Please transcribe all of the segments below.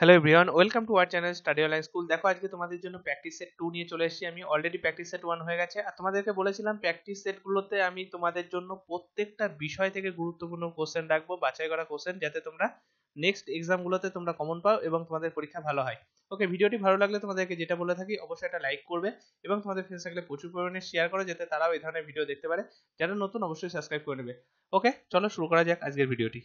Hello everyone welcome to our channel Study Online School দেখো, আজকে তোমাদের জন্য প্র্যাকটিস সেট টু নিয়ে চলে এসেছি। আমি অলরেডি প্র্যাকটিস সেট ওয়ান হয়ে গেছে। আর তোমাদেরকে বলেছিলাম প্র্যাকটিস সেটগুলোতে আমি তোমাদের জন্য প্রত্যেকটা বিষয় থেকে গুরুত্বপূর্ণ কোশ্চেন রাখব, বাছাই করা কোশ্চেন যাতে তোমরা নেক্সট এক্সামগুলোতে তোমরা কমন পাও এবং তোমাদের পরীক্ষা ভালো হয়। ওকে ভিডিওটি ভালো লাগলে তোমাদেরকে যেটা বলে থাকি, অবশ্যই একটা লাইক করবে এবং তোমাদের ফ্রেন্ডস থাকলে প্রচুর পরিমাণে শেয়ার করো, যাতে তারাও এই ধরনের ভিডিও দেখতে পারে। যারা নতুন, অবশ্যই সাবস্ক্রাইব করে নেবে। ওকে চলো শুরু করা যাক আজকের ভিডিওটি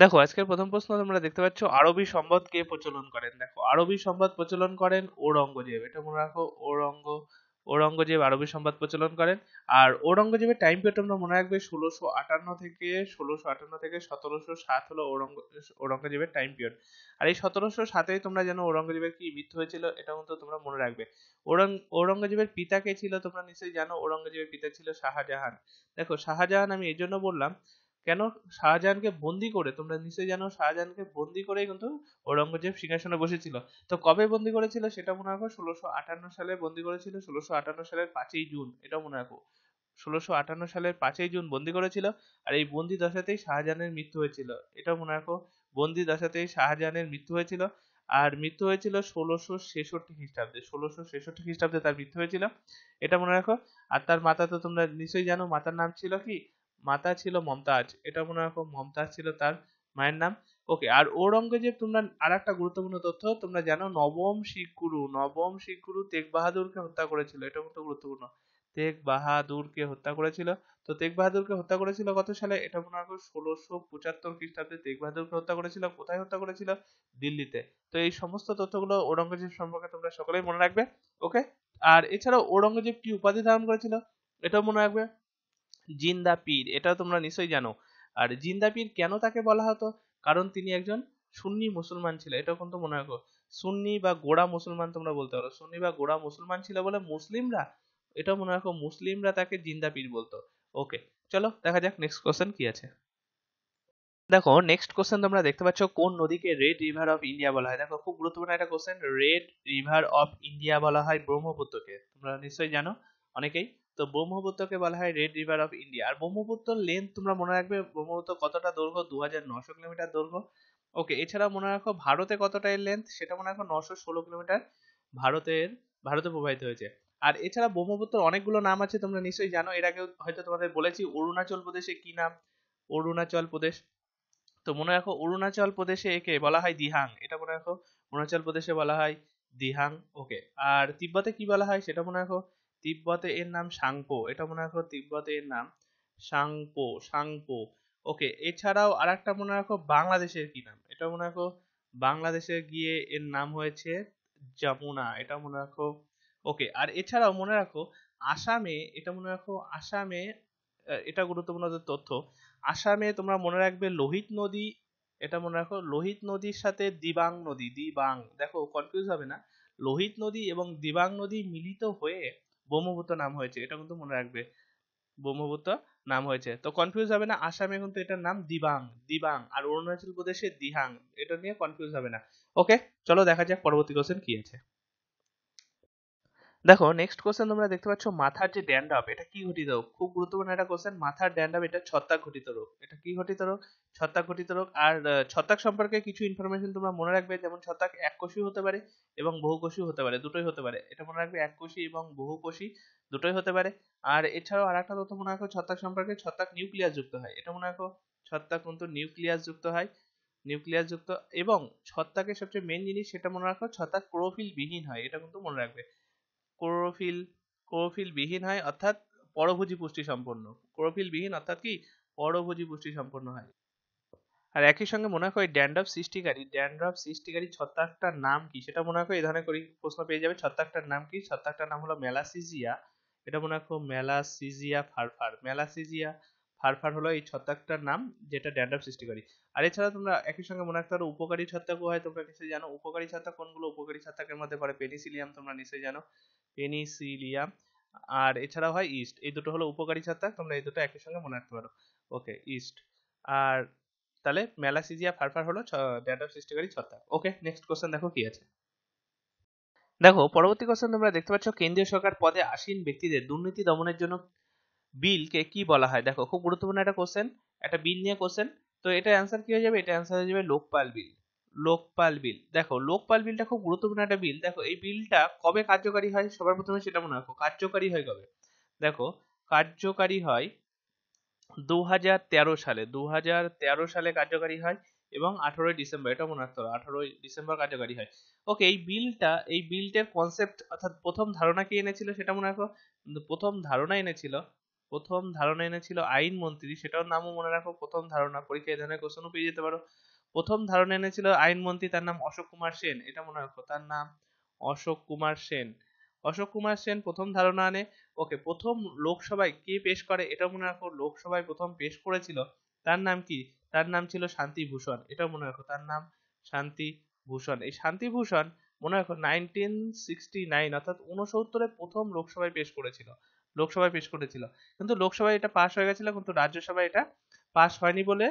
দেখো, আজকের প্রথম প্রশ্ন তোমরা দেখতে পাচ্ছ, আরবি সম্পদ কে প্রচলন করেন? দেখো, আরবি সম্পদ প্রচলন করেন ঔরঙ্গজেব। এটা মনে রাখো, ঔরঙ্গ, ঔরঙ্গজেব আরবি সম্পদ প্রচলন করেন। আর ঔরঙ্গজেবের টাইম পিরিয়ড তোমরা মনে রাখবে, ষোলোশো আটান্ন থেকে ষোলোশো আটান্ন থেকে সতেরোশো সাত হলো ঔরঙ্গ, ঔরঙ্গজেবের টাইম পিরিয়ড আর এই সতেরোশো সাতেই তোমরা জানো ঔরঙ্গজেবের কি মৃত্যু হয়েছিল, এটা কিন্তু তোমরা মনে রাখবে। ঔরঙ্গ ঔরঙ্গজেবের পিতা কে ছিল তোমরা নিশ্চয়ই জানো, ঔরঙ্গজেবের পিতা ছিল শাহজাহান। দেখো, শাহজাহান আমি এই জন্য বললাম কেন শাহজাহানকে বন্দি করে? তোমরা নিশ্চয়ই জানো শাহজাহানকে বন্দি করেই কিন্তু ঔরঙ্গজেব সিংহাসনে বসেছিল। তো কবে বন্দি করেছিল সেটা মনে রাখো? ষোলোশো আটান্ন সালে বন্দি করেছিল, ষোলোশো আটান্ন সালের পাঁচই জুন এটা মনে রাখো। ষোলোশো আটান্ন সালের পাঁচই জুন বন্দি করেছিল আর এই বন্দি দশাতেই শাহজাহানের মৃত্যু হয়েছিল। এটা মনে রাখো, বন্দি দশাতেই শাহজাহানের মৃত্যু হয়েছিল আর মৃত্যু হয়েছিল ষোলোশো ছেষট্টি খ্রিস্টাব্দে। ষোলোশো ছেষট্টি খ্রিস্টাব্দে তার মৃত্যু হয়েছিল। এটা মনে রাখো, আর তার মাতা তো তোমরা নিশ্চয়ই জানো, মাতার নাম ছিল কি? মাতা ছিল মমতাজ, এটা মনে রাখো মমতাজ ছিল তার মায়ের নাম। ওকে আর ঔরঙ্গজেব তোমরা আর একটা গুরুত্বপূর্ণ তথ্য, তোমরা জানো নবম শিখ গুরু নবম শিখ গুরু তেগ বাহাদুরকে হত্যা করেছিল, এটা কিন্তু গুরুত্বপূর্ণ। তেগ বাহাদুরকে হত্যা করেছিল। তো তেগ বাহাদুরকে হত্যা করেছিল কত সালে? এটা মনে রাখো ষোলোশো পঁচাত্তর খ্রিস্টাব্দে তেগ বাহাদুরকে হত্যা করেছিল। কোথায় হত্যা করেছিল? দিল্লিতে। তো এই সমস্ত তথ্যগুলো ঔরঙ্গজেব সম্পর্কে তোমরা সকলেই মনে রাখবে। ওকে আর এছাড়াও ঔরঙ্গজেব কি উপাধি ধারণ করেছিল, এটাও মনে রাখবে। জিন্দা পীর, এটা তোমরা নিশ্চয়ই জানো। আর জিন্দা পীর কেন তাকে বলা হতো? কারণ তিনি একজন সুন্নি মুসলমান ছিল। এটা কিন্তু মনে রাখো। সুন্নি বা গোড়া মুসলমান তোমরা বলতে পারো। সুন্নি বা গোড়া মুসলমান ছিল বলে মুসলিমরা এটা মনে রাখো, মুসলিমরা তাকে জিন্দা পীর বলতো। ওকে, চলো দেখা যাক নেক্সট কোশ্চেন কি আছে। দেখো নেক্সট কোশ্চেন তোমরা দেখতে পাচ্ছ, কোন নদীকে রেড রিভার অফ ইন্ডিয়া বলা হয়? দেখো, খুব গুরুত্বপূর্ণ একটা question red river of India বলা হয় ব্রহ্মপুত্রকে। তোমরা নিশ্চয়ই জানো, অনেকেই। তো ব্রহ্মপুত্রকে বলা হয় রেড রিভার অফ ইন্ডিয়া আর ব্রহ্মপুত্র লেন্থ তোমরা মনে রাখবে, ব্রহ্মপুত্র কতটা দৈর্ঘ্য? দু হাজার নশো কিলোমিটার দৈর্ঘ্য। ওকে এছাড়া মনে রাখো ভারতে কতটা এর লেন্থ সেটা মনে রাখো নশো ষোলো কিলোমিটার ভারতের, ভারতে প্রবাহিত হয়েছে। আর এছাড়া ব্রহ্মপুত্র অনেকগুলো নাম আছে, তোমরা নিশ্চয়ই জানো। এর আগেও হয়তো তোমাদের বলেছি, অরুণাচল প্রদেশে কি নাম? অরুণাচল প্রদেশ। তো মনে রাখো অরুণাচল প্রদেশে একে বলা হয় দিহাং। এটা মনে রাখো অরুণাচল প্রদেশে বলা হয় দিহাং। ওকে আর তিব্বতে কি বলা হয় সেটা মনে রাখো তিব্বতে এর নাম সাংপো। এটা মনে রাখো তিব্বতে এর নাম সাংপো সাংপো। ওকে, এছাড়াও আর একটা মনে রাখো বাংলাদেশের কি নাম? এটা মনে রাখো বাংলাদেশে গিয়ে এর নাম হয়েছে যমুনা। এটা মনে রাখো, ওকে, আর এছাড়াও মনে রাখো আসামে, এটা মনে রাখো আসামে এটা গুরুত্বপূর্ণ তথ্য, আসামে তোমরা মনে রাখবে লোহিত নদী, এটা মনে রাখো লোহিত নদীর সাথে দিবাং নদী, দিবাং। দেখো কনফিউজ হবে না। লোহিত নদী এবং দিবাং নদী মিলিত হয়ে ব্রহ্মপুত্র নাম হয়েছে, এটা কিন্তু মনে রাখবে, ব্রহ্মপুত্র নাম হয়েছে। তো কনফিউজ হবে না, আসামে কিন্তু এটার নাম দিবাং দিবাং, আর অরুণাচল প্রদেশে দিহাং, এটা নিয়ে কনফিউজ হবে না। ওকে চলো দেখা যাক পরবর্তী কোশ্চেন কি আছে। দেখো নেক্সট কোশ্চেন তোমরা দেখতে পাচ্ছ, মাথার যে ড্যান্ডাপ, এটা কি ঘটিত রোগ? খুব গুরুত্বপূর্ণ একটা কোশ্চেন মাথার ড্যান্ডাপ, এটা ছত্রাক ঘটিত রোগ। এটা কি ঘটিত রোগ? ছত্রাক ঘটিত রোগ। আর ছত্রাক সম্পর্কে কিছু ইনফরমেশন তোমরা মনে রাখবে, যেমন ছত্রাক এককোষী হতে পারে এবং বহুকোষী হতে পারে, দুটোই হতে পারে। এটা মনে রাখবে এককোষী এবং বহুকোষী দুটোই হতে পারে। আর এছাড়াও আর একটা তথ্য মনে রাখো, ছত্রাক সম্পর্কে ছত্রাক নিউক্লিয়াস যুক্ত হয়। এটা মনে রাখো, ছত্রাক কিন্তু নিউক্লিয়াস যুক্ত হয়, নিউক্লিয়াস যুক্ত। এবং ছত্রাকের সবচেয়ে মেন জিনিস, সেটা মনে রাখো, ছত্রাক ক্লোরোফিল বিহীন হয়, এটা কিন্তু মনে রাখবে। ক্লোরোফিল ক্লোরোফিল বিহীন হয়, অর্থাৎ পরভোজী পুষ্টি সম্পন্ন। ক্লোরোফিল বিহীন অর্থাৎ কি? পরভোজী পুষ্টি সম্পন্ন হয়। আর একই সঙ্গে মনে এই ড্যান্ড্রফ সৃষ্টিকারী ড্যান্ড্রফ সৃষ্টিকারী ছত্রাকটার নাম কি? সেটা মনে রাখো, এই ধরনের করি প্রশ্ন পেয়ে যাবে, ছত্রাকটার নাম কি? ছত্রাকটার নাম হলো মেলাসিজিয়া। এটা মনে রাখো, মেলাসিজিয়া ফারফার। মেলাসিজিয়া ফারফার হলো এই ছত্রাকটার নাম যেটা ড্যান্ড্রফ সৃষ্টিকারী। আর এছাড়া তোমরা একই সঙ্গে মনে রাখতে পারো, উপকারী ছত্রাকও হয়, তোমরা নিশ্চয়ই জানো। উপকারী ছত্রাক কোনগুলো? উপকারী ছত্রাকের মধ্যে পড়ে পেনিসিলিয়াম, তোমরা নিশ্চয়ই জানো। পেনিসিলিয়াম আর এছাড়াও হয় ইস্ট। এই দুটো হলো উপকারী ছত্রাক তোমরা এই দুটো একই সঙ্গে মনে রাখতে পারো। ওকে, ইস্ট। আর তাহলে মেলাসিজিয়া ফারফার হলো ড্যান্ড্রফ সৃষ্টিকারী ছত্রাক। ওকে, নেক্সট কোশ্চেন দেখো কি আছে। দেখো, পরবর্তী কোশ্চেন তোমরা দেখতে পাচ্ছ, কেন্দ্রীয় সরকার পদে আসীন ব্যক্তিদের দুর্নীতি দমনের জন্য বিলকে কি বলা হয়? দেখো, খুব গুরুত্বপূর্ণ একটা কোশ্চেন, একটা বিল নিয়ে কোশ্চেন। তো এটা অ্যান্সার কি হয়ে যাবে? এটা অ্যান্সার হয়ে যাবে লোকপাল বিল। লোকপাল বিল। দেখো, লোকপাল বিলটা খুব গুরুত্বপূর্ণ একটা বিল। দেখো, এই বিলটা কবে কার্যকারী হয় সবার প্রথমে সেটা মনে রাখো। কার্যকারী হয় কবে? দেখো, কার্যকারী হয় দুই হাজার তেরো সালে। দু সালে কার্যকারী হয় এবং আঠারোই ডিসেম্বর, এটা মনে রাখতে হবে, আঠারোই ডিসেম্বর কার্যকারী হয়। ওকে, এই বিলটা, এই বিলটার কনসেপ্ট অর্থাৎ প্রথম ধারণা কে এনেছিল সেটা মনে রাখো? প্রথম ধারণা এনেছিল, প্রথম ধারণা এনেছিল আইন মন্ত্রী সেটাও নামও মনে রাখো, প্রথম ধারণা পরীক্ষায় ধরনের কোশ্চেনও পেয়ে যেতে পারো। প্রথম ধারণা এনেছিল আইনমন্ত্রী, তার নাম অশোক কুমার সেন। এটা মনে রাখো, তার নাম অশোক কুমার সেন। অশোক কুমার সেন প্রথম ধারণা আনে। ওকে, প্রথম লোকসভায় কে পেশ করে, এটা মনে রাখো, লোকসভায় প্রথম পেশ করেছিল, তার নাম কি? তার নাম ছিল শান্তিভূষণ। এটা মনে রাখো, তার নাম শান্তিভূষণ। এই শান্তিভূষণ মনে রাখো নাইনটিন সিক্সটি নাইন, অর্থাৎ উনসত্তরে প্রথম লোকসভায় পেশ করেছিল, লোকসভায় পেশ করেছিল। কিন্তু লোকসভায় এটা পাশ হয়ে গেছিল, কিন্তু রাজ্যসভায় এটা পাশ হয়নি বলে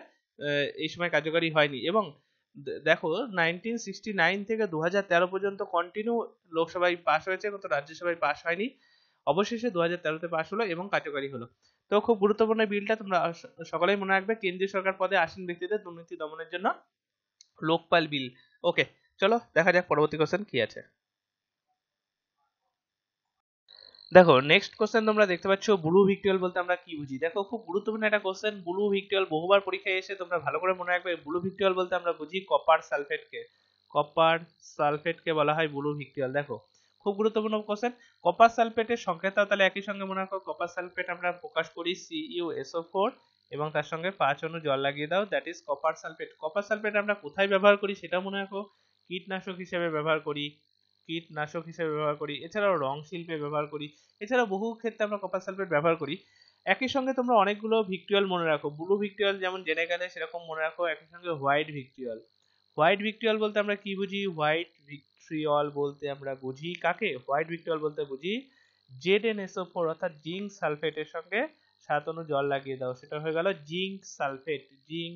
এই সময় কার্যকারী হয়নি। এবং দেখো নাইনটিন সিক্সটি নাইন থেকে দু হাজার তেরো পর্যন্ত কন্টিনিউ লোকসভায় পাশ হয়েছে কিন্তু রাজ্যসভায় পাশ হয়নি। অবশেষে দু হাজার তেরোতে পাশ হলো এবং কার্যকারী হলো। তো খুব গুরুত্বপূর্ণ বিলটা তোমরা সকলেই মনে রাখবে, কেন্দ্রীয় সরকার পদে আসীন ব্যক্তিদের দুর্নীতি দমনের জন্য লোকপাল বিল। ওকে চলো, দেখা যাক পরবর্তী কোশ্চেন কি আছে। দেখো নেক্সট কোশ্চেন তোমরা দেখতে পাচ্ছ ব্লু ভিক্টিওল বলতে আমরা কি বুঝি? দেখো, খুব গুরুত্বপূর্ণ একটা কোশ্চেন ব্লু ভিক্টিওল বহুবার পরীক্ষায় এসে তোমরা ভালো করে মনে রাখবে ব্লু ভিক্টিওল বলতে আমরা বুঝি কপার সালফেটকে কপার সালফেটকে বলা হয় ব্লু ভিক্টিওল দেখো, খুব গুরুত্বপূর্ণ কোশ্চেন কপার সালফেটের সংকেতটাও তাহলে একই সঙ্গে মনে রাখো। কপার সালফেট আমরা প্রকাশ করি CuSO4 এবং তার সঙ্গে পাঁচ অণু জল লাগিয়ে দাও that is copper sulphate copper sulphate আমরা কোথায় ব্যবহার করি সেটা মনে রাখো। কীটনাশক হিসেবে ব্যবহার করি। কীটনাশক হিসেবে ব্যবহার করি, এছাড়াও রং শিল্পে ব্যবহার করি, এছাড়াও বহু ক্ষেত্রে আমরা কপার সালফেট ব্যবহার করি। একই সঙ্গে তোমরা অনেকগুলো ভিক্টুয়াল মনে রাখো ব্লু ভিক্টুয়াল যেমন জেনে গেলে সেরকম মনে রাখো, একই সঙ্গে হোয়াইট ভিক্টুয়াল হোয়াইট ভিক্টুয়াল বলতে আমরা কি বুঝি? হোয়াইট ভিক্ট্রিয়ল বলতে আমরা বুঝি কাকে? হোয়াইট ভিক্টুয়াল বলতে বুঝি Z N S O four অর্থাৎ জিঙ্ক সালফেটের সঙ্গে সাত অণু জল লাগিয়ে দাও, সেটা হয়ে গেল zinc sulphate zinc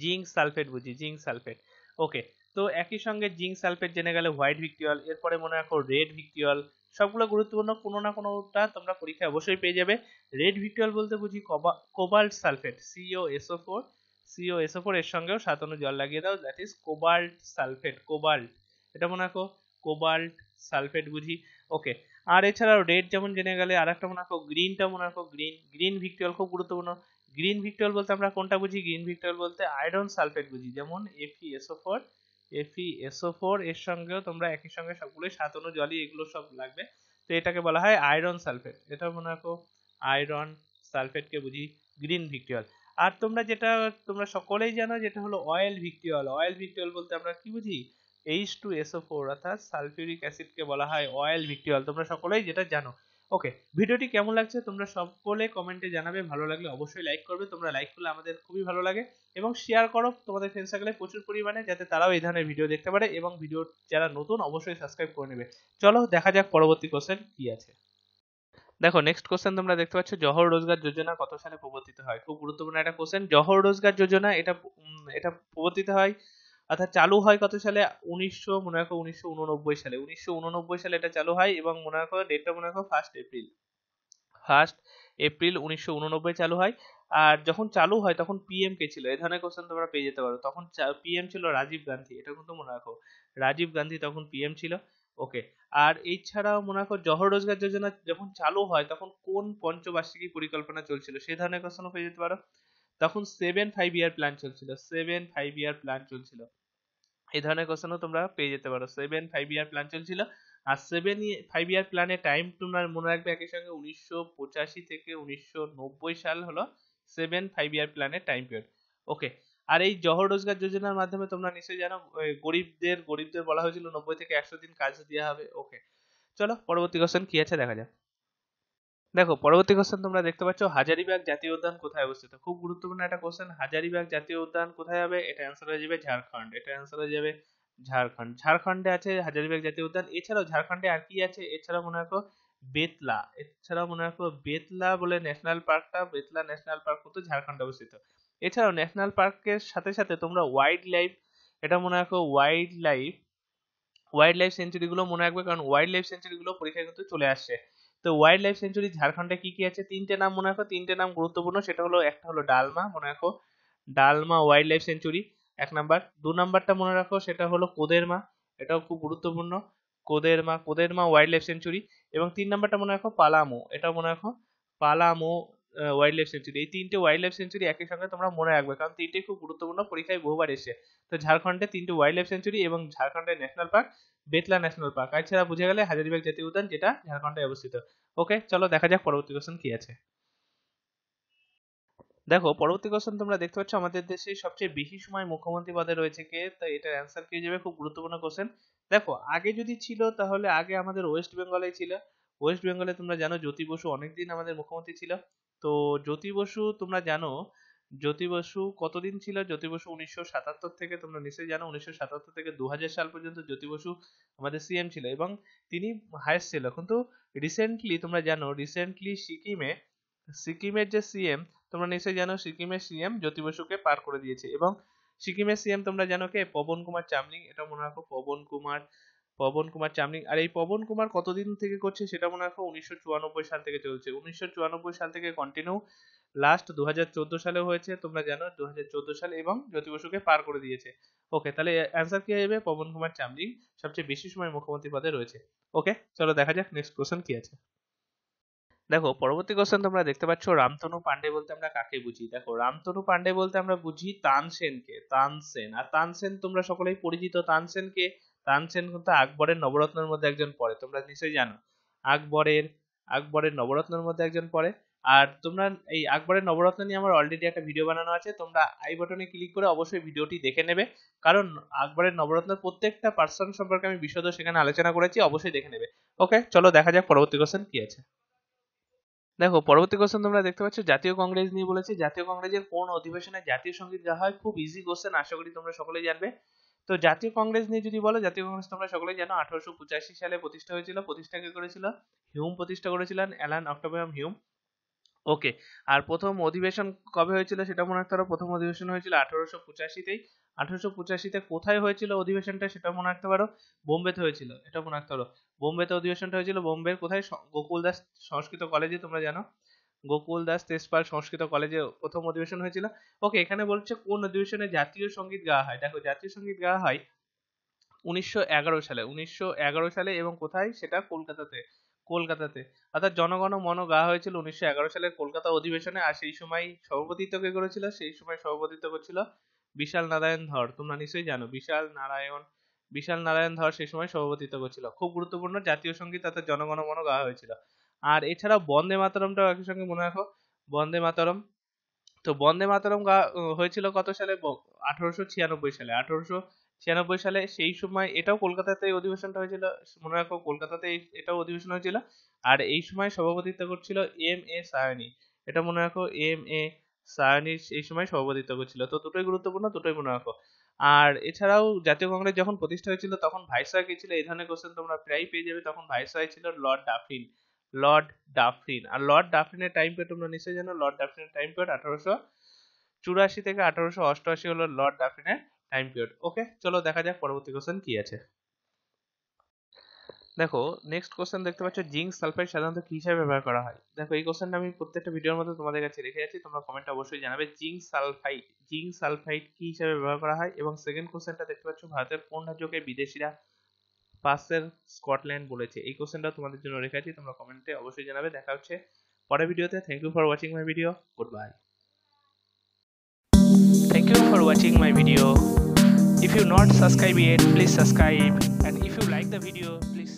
zinc sulphate বুঝি জিঙ্ক সালফেট ওকে তো একই সঙ্গে জিঙ্ক সালফেট জেনে গেলে হোয়াইট ভিক্টিওল এরপরে মনে রাখো রেড ভিক্টিওল সবগুলো গুরুত্বপূর্ণ, কোনো না কোনোটা তোমরা পরীক্ষায় অবশ্যই পেয়ে যাবে। রেড ভিক্টিওল বলতে বুঝি cobalt sulphate CO SO four CO SO four এর সঙ্গেও সাত অণু জল লাগিয়ে দাও that is cobalt sulphate, cobalt. এটা মনে রাখো, কোবাল্ট সালফেট বুঝি। ওকে, আর এছাড়াও রেড যেমন জেনে গেলে আর একটা মনে রাখো গ্রিনটা মনে রাখো, গ্রিন গ্রিন ভিক্টিওল খুব গুরুত্বপূর্ণ। গ্রিন ভিক্টিওল বলতে আমরা কোনটা বুঝি? গ্রিন ভিক্টিওল বলতে আয়রন সালফেট বুঝি, যেমন এফিএসও ফোর এফিএসও ফোর এর সঙ্গেও তোমরা একই সঙ্গে সবগুলোই সাত জলই এগুলো সব লাগবে। তো এটাকে বলা হয় আয়রন সালফেট এটা মনে রাখো আয়রন সালফেটকে বুঝি গ্রিন ভিক্টিওল আর তোমরা যেটা, তোমরা সকলেই জানো যেটা হলো অয়েল ভিক্টিওল অয়েল ভিক্টিওল বলতে আমরা কি বুঝি? এইচ টু এসও ফোর অর্থাৎ সালফিউরিক অ্যাসিডকে বলা হয় অয়েল ভিক্টিওল তোমরা সকলেই যেটা জানো। ওকে ভিডিওটি কেমন লাগছে তোমরা সকলে কমেন্টে জানাবে, ভালো লাগলে অবশ্যই লাইক করবে, তোমরা লাইক করলে আমাদের খুবই ভালো লাগে। এবং শেয়ার করো, তোমাদের ফ্রেন্ড সার্কেলে প্রচুর পরিমাণে যাতে তারাও এই ধরনের ভিডিও দেখতে পারে এবং ভিডিও যারা নতুন অবশ্যই সাবস্ক্রাইব করে নেবে। চলো, দেখা যাক পরবর্তী কোশ্চেন কি আছে। দেখো নেক্সট কোশ্চেন তোমরা দেখতে পাচ্ছ, জহর রোজগার যোজনা কত সালে প্রবর্তিত হয়? খুব গুরুত্বপূর্ণ একটা কোশ্চেন জহর রোজগার যোজনা এটা এটা প্রবর্তিত হয় অর্থাৎ চালু হয় কত সালে? উনিশশো, মনে রাখো উনিশশো উননব্বই সালে। উনিশশো উননব্বই সালে এটা চালু হয় এবং মনে রাখো ডেটটা মনে রাখো ফার্স্ট এপ্রিল ফার্স্ট এপ্রিল উনিশশো উননব্বই চালু হয়। আর যখন চালু হয় তখন পিএম কে ছিল? এই ধরনের কোশ্চেন তোমরা পেয়ে যেতে পারো। তখন পিএম ছিল রাজীব গান্ধী। এটা কিন্তু মনে রাখো, রাজীব গান্ধী তখন পিএম ছিল। ওকে আর এছাড়াও মনে রাখো জহর রোজগার যোজনা যখন চালু হয় তখন কোন পঞ্চবার্ষিকী পরিকল্পনা চলছিল? সেই ধরনের কোশ্চেনও পেয়ে যেতে পারো। তখন সেভেন ফাইভ ইয়ার প্ল্যান চলছিল। সেভেন ফাইভ ইয়ার প্ল্যান চলছিল। এই ধরনের কোশ্চেনও তোমরা পেয়ে যেতে পারো। সেভেন ফাইভ ইয়ার প্ল্যান চলছিল। আর সেভেন ফাইভ ইয়ার প্ল্যানে টাইম তোমরা মনে রাখবে একই সঙ্গে উনিশশো পঁচাশি থেকে উনিশশো নব্বই সাল হলো সেভেন ফাইভ ইয়ার প্ল্যানের টাইম পিরিয়ড ওকে আর এই জহর রোজগার যোজনার মাধ্যমে তোমরা নিশ্চয়ই জানো গরিবদের গরিবদের বলা হয়েছিল নব্বই থেকে একশো দিন কাজ দেওয়া হবে। ওকে চলো পরবর্তী কোশ্চেন কি আছে দেখা যাক। দেখো, পরবর্তী কোশ্চেন তোমরা দেখতে পাচ্ছ, হাজারিবাগ জাতীয় উদ্যান কোথায় অবস্থিত? খুব গুরুত্বপূর্ণ একটা কোশ্চেন হাজারিবাগ জাতীয় উদ্যান কোথায় হবে? এটা অ্যান্সার হয়ে যাবে ঝাড়খণ্ড। এটা অ্যান্সার হয়ে যাবে ঝাড়খণ্ড। ঝাড়খণ্ডে আছে হাজারিবাগ জাতীয় উদ্যান। এছাড়াও ঝাড়খণ্ডে আর কি আছে? এছাড়াও মনে রাখো, বেতলা। এছাড়াও মনে রাখো, বেতলা বলে ন্যাশনাল পার্কটা বেতলা ন্যাশনাল পার্ক কিন্তু ঝাড়খণ্ডে অবস্থিত। এছাড়াও ন্যাশনাল পার্কের সাথে সাথে তোমরা ওয়াইল্ড লাইফ এটা মনে রাখো wildlife wildlife sanctuary গুলো মনে রাখবে, কারণ ওয়াইল্ড লাইফ সেঞ্চুরি গুলো পরীক্ষায় কিন্তু চলে আসছে। তো ওয়াইল্ড লাইফ সেঞ্চুরি ঝাড়খণ্ডে কি কি আছে? তিনটে নাম মনে রাখো, তিনটে নাম গুরুত্বপূর্ণ, সেটা হলো একটা হলো ডালমা, মনে রাখো। ডালমা ওয়াইল্ড লাইফ সেঞ্চুরি এক নাম্বার। দু নাম্বারটা মনে রাখো, সেটা হলো কোদেরমা, এটাও খুব গুরুত্বপূর্ণ। Koderma Koderma wildlife sanctuary এবং তিন নাম্বারটা মনে রাখো, পালামো, এটাও মনে রাখো। পালামো ওয়াইল্ড লাইফ সেঞ্চুরি এই তিনটে ওয়াইল্ড লাইফ সেঞ্চুরি একই সঙ্গে তোমরা মনে রাখবে। কারণ তিনটে খুব গুরুত্বপূর্ণ, পরীক্ষায় বহুবার এসে তো ঝাড়খণ্ডে তিনটে ওয়াইল্ড লাইফ সেঞ্চুরি এবং ঝাড়খণ্ডের national park Betla national park এছাড়া বুঝে গেলে হাজারিবাগ জাতীয় উদ্যান, যেটা ঝাড়খণ্ডে অবস্থিত। ওকে চলো দেখা যাক পরবর্তী কোশ্চেন কি আছে। দেখো, পরবর্তী কোশ্চেন তোমরা দেখতে পাচ্ছ, আমাদের দেশে সবচেয়ে বেশি সময় মুখ্যমন্ত্রী পদে রয়েছে কে? তো এটার অ্যান্সার কি যাবে খুব গুরুত্বপূর্ণ কোশ্চেন দেখো, আগে যদি ছিল, তাহলে আগে আমাদের ওয়েস্ট বেঙ্গলে ছিল। ওয়েস্ট বেঙ্গলে তোমরা জানো, জ্যোতি বসু অনেকদিন আমাদের মুখ্যমন্ত্রী ছিল। তো জ্যোতি বসু, তোমরা জানো, জ্যোতি বসু কতদিন ছিল? জ্যোতি বসু উনিশশো সাতাত্তর থেকে, তোমরা নিশ্চয়ই জানো, উনিশশো সাতাত্তর থেকে দু সাল পর্যন্ত জ্যোতি বসু আমাদের সিএম ছিল এবং তিনি হায়েস্ট ছিল। কিন্তু রিসেন্টলি তোমরা জানো রিসেন্টলি সিকিমে সিকিমের যে সিএম তোমরা নিশ্চয়ই জানো সিকিমের সিএম জ্যোতি বসুকে পার করে দিয়েছে এবং সিকিমের সিএম তোমরা জানো কে? পবন কুমার চামলিং। এটা মনে রাখো, পবন কুমার পবন কুমার চামলিং। আর এই পবন কুমার কতদিন থেকে করছে সেটা মনে রাখো উনিশশো সাল থেকে চলছে। উনিশশো সাল থেকে কন্টিনিউ লাস্ট দু সালে হয়েছে, তোমরা জানো দু সালে এবং জ্যোতি বসুকে পার করে দিয়েছে। ওকে তাহলে অ্যান্সার কি হবে পবন কুমার চামলিং সবচেয়ে বেশি সময় মুখ্যমন্ত্রী পদে রয়েছে। ওকে চলো দেখা যাক নেক্সট কোশ্চেন কি আছে। দেখো, পরবর্তী কোশ্চেন তোমরা দেখতে পাচ্ছ, রামতনু পান্ডে বলতে আমরা কাকে বুঝি? দেখো, রামতনু পান্ডে বলতে আমরা বুঝি তানসেনকে, তানসেন। আর তানসেন তোমরা সকলেই পরিচিত, তানসেনকে তানসেন কিন্তু আকবরের নবরত্নের মধ্যে একজন পড়ে। তোমরা নিশ্চয়ই জানো। আকবরের আকবরের নবরত্নের মধ্যে একজন পড়ে। আর তোমরা এই আকবরের নবরত্ন নিয়ে আমার অলরেডি একটা ভিডিও বানানো আছে। তোমরা আই বাটনে ক্লিক করে অবশ্যই ভিডিওটি দেখে নেবে। কারণ আকবরের নবরত্নের প্রত্যেকটা পার্সন সম্পর্কে আমি বিশদ সেখানে আলোচনা করেছি, অবশ্যই দেখে নেবে। ওকে চলো দেখা যাক পরবর্তী কোশ্চেন কি আছে। দেখো, পরবর্তী কোশ্চেন তোমরা দেখতে পাচ্ছ, জাতীয় কংগ্রেস নিয়ে বলেছে। জাতীয় কংগ্রেসের কোন অধিবেশনে জাতীয় সংগীত গাওয়া হয়? খুব ইজি কোশ্চেন আশা করি তোমরা সকলেই জানবে। তো জাতীয় কংগ্রেস নিয়ে যদি বলো, জাতীয় কংগ্রেস তোমরা সকলেই জানো, আঠারোশো পঁচাশি সালে প্রতিষ্ঠা হয়েছিল প্রতিষ্ঠা কে করেছিল হিউম, প্রতিষ্ঠা করেছিলেন অ্যালান অক্টোবিয়াম হিউম। ওকে, আর প্রথম অধিবেশন কবে হয়েছিল সেটা মনে রাখতে পারো, প্রথম অধিবেশন হয়েছিল আঠারোশো পঁচাশিতেই আঠারোশো পঁচাশিতে কোথায় হয়েছিল অধিবেশনটা সেটা মনে রাখতে পারো, বোম্বেতে হয়েছিল, এটা মনে রাখতে পারো। বোম্বেতে অধিবেশনটা হয়েছিল, বোম্বের কোথায় গোকুল দাস সংস্কৃত কলেজে তোমরা জানো। গোকুল দাস তেজপাল সংস্কৃত কলেজে প্রথম অধিবেশন হয়েছিল। ওকে, এখানে বলছে কোন অধিবেশনে জাতীয় সংগীত গাওয়া হয়? দেখো, জাতীয় সংগীত গাওয়া হয় উনিশশো এগারো সালে। উনিশশো এগারো সালে এবং কোথায়? সেটা কলকাতাতে কলকাতাতে। অর্থাৎ জনগণ মন গাওয়া হয়েছিল উনিশশো সালের কলকাতা অধিবেশনে। আর সেই সময় সভাপতিত্ব কে করেছিল? সেই সময় সভাপতিত্ব করছিল বিশাল নারায়ণ ধর। তোমরা নিশ্চয়ই জানো, বিশাল নারায়ণ বিশাল নারায়ণ ধর সেই সময় সভাপতিত্ব করছিল। খুব গুরুত্বপূর্ণ জাতীয় সংগীত, অর্থাৎ জনগণ মন গাওয়া হয়েছিল। আর এছাড়াও বন্দে মাতরমটাও একই সঙ্গে মনে রাখো, বন্দে মাতরম। তো বন্দে মাতরম হয়েছিল কত সালে? আঠারোশো ছিয়ানব্বই সালে। আঠারোশো ছিয়ানব্বই সালে সেই সময় এটাও কলকাতাতে অধিবেশনটা হয়েছিল। মনে রাখো কলকাতাতে এটাও অধিবেশন হয়েছিল। আর এই সময় সভাপতিত্ব করছিল এম এ সায়নী। এটা মনে রাখো, এম এ সায়নী এই সময় সভাপতিত্ব করছিল। তো দুটোই গুরুত্বপূর্ণ, দুটোই মনে রাখো। আর এছাড়াও জাতীয় কংগ্রেস যখন প্রতিষ্ঠা হয়েছিল, তখন ভাইসরয় কে ছিল? এই ধরনের কোশ্চেন তোমরা প্রায়ই পেয়ে যাবে। তখন ভাইসরয় ছিল লর্ড ডাফরিন লর্ড ডাফরিন আর লর্ড ডাফরিনের টাইম পিরিয়ড তোমরা নিশ্চয়ই জানো লর্ড ডাফরিনের টাইম পিরিয়ড আঠারোশো চুরাশি থেকে আঠারোশো অষ্টআশি হলো লর্ড ডাফরিনের টাইম পিরিয়ড ওকে চলো দেখা যাক পরবর্তী কোশ্চেন কি আছে। দেখো নেক্সট কোশ্চেন দেখতে পাচ্ছ জিঙ্ক সালফাইড সাধারণত কি হিসাবে ব্যবহার করা হয়? দেখো, এই কোশ্চেনটা আমি প্রত্যেকটা ভিডিওর মধ্যে তোমাদের কাছে রেখে যাচ্ছি, তোমরা কমেন্টে অবশ্যই জানাবে জিঙ্ক সালফাইড জিঙ্ক সালফাইড কি হিসাবে ব্যবহার করা হয়? এবং সেকেন্ড কোশ্চেনটা দেখতে পাচ্ছ, ভারতের কোন রাজ্যকে বিদেশিরা পাসের স্কটল্যান্ড বলেছে। এই কোশ্চেনটা তোমাদের জন্য রেখেছি তোমরা কমেন্টে অবশ্যই জানাবে। দেখা হচ্ছে পরের ভিডিওতে। Thank you for watching my video good bye thank you for watching my video if you not subscribe yet please subscribe and if you like the video please